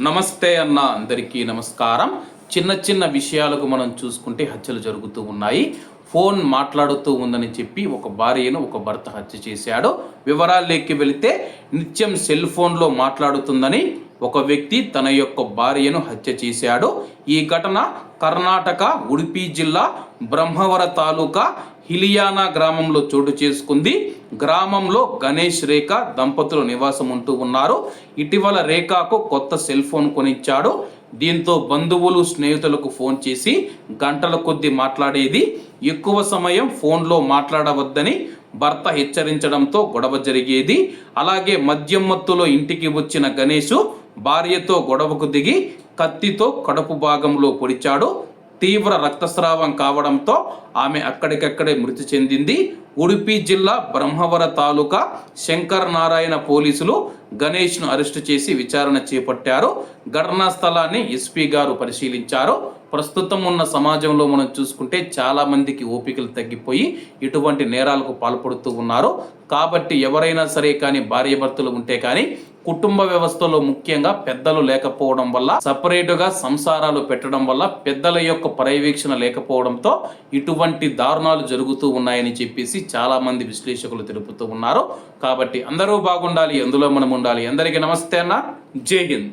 నమస్తే అన్న అందరికీ నమస్కారం. చిన్న చిన్న విషయాలకు మనం చూసుకుంటే హత్యలు జరుగుతూ ఉన్నాయి. ఫోన్ మాట్లాడుతూ ఉందని చెప్పి ఒక భార్యను ఒక భర్త హత్య చేశాడు. వివరాల్లోకి వెళితే నిత్యం సెల్ ఫోన్లో మాట్లాడుతుందని ఒక వ్యక్తి తన యొక్క భార్యను హత్య చేశాడు. ఈ ఘటన కర్ణాటక ఉడిపి జిల్లా బ్రహ్మవర తాలూకా హిలియానా గ్రామంలో చోటు చేసుకుంది. గ్రామంలో గణేష్ రేఖ దంపతులు నివాసం ఉంటూ ఉన్నారు. ఇటీవల రేఖకు కొత్త సెల్ ఫోన్ కొనిచ్చాడు. దీంతో బంధువులు స్నేహితులకు ఫోన్ చేసి గంటల కొద్దీ మాట్లాడేది. ఎక్కువ సమయం ఫోన్లో మాట్లాడవద్దని భర్త హెచ్చరించడంతో గొడవ జరిగేది. అలాగే మద్యం మత్తులో ఇంటికి వచ్చిన గణేష్ భార్యతో గొడవకు దిగి కత్తితో కడుపు భాగంలో పొడిచాడు. తీవ్ర రక్తస్రావం కావడంతో ఆమె అక్కడికక్కడే మృతి చెందింది. ఉడిపి జిల్లా బ్రహ్మవర తాలూకా శంకర్ నారాయణ పోలీసులు గణేష్ను అరెస్టు చేసి విచారణ చేపట్టారు. ఘటనా స్థలాన్ని ఎస్పీ గారు పరిశీలించారు. ప్రస్తుతం ఉన్న సమాజంలో మనం చూసుకుంటే చాలామందికి ఓపికలు తగ్గిపోయి ఇటువంటి నేరాలకు పాల్పడుతూ ఉన్నారు. కాబట్టి ఎవరైనా సరే కానీ భార్యాభర్తలు ఉంటే కానీ కుటుంబ వ్యవస్థలో ముఖ్యంగా పెద్దలు లేకపోవడం వల్ల సపరేటుగా సంసారాలు పెట్టడం వల్ల పెద్దల యొక్క పర్యవేక్షణ లేకపోవడంతో ఇటువంటి దారుణాలు జరుగుతూ ఉన్నాయని చెప్పేసి చాలా మంది విశ్లేషకులు తెలుపుతూ ఉన్నారు. కాబట్టి అందరూ బాగుండాలి ఎందులో మనం ఉండాలి. అందరికీ నమస్తే అన్న. జై హింద్.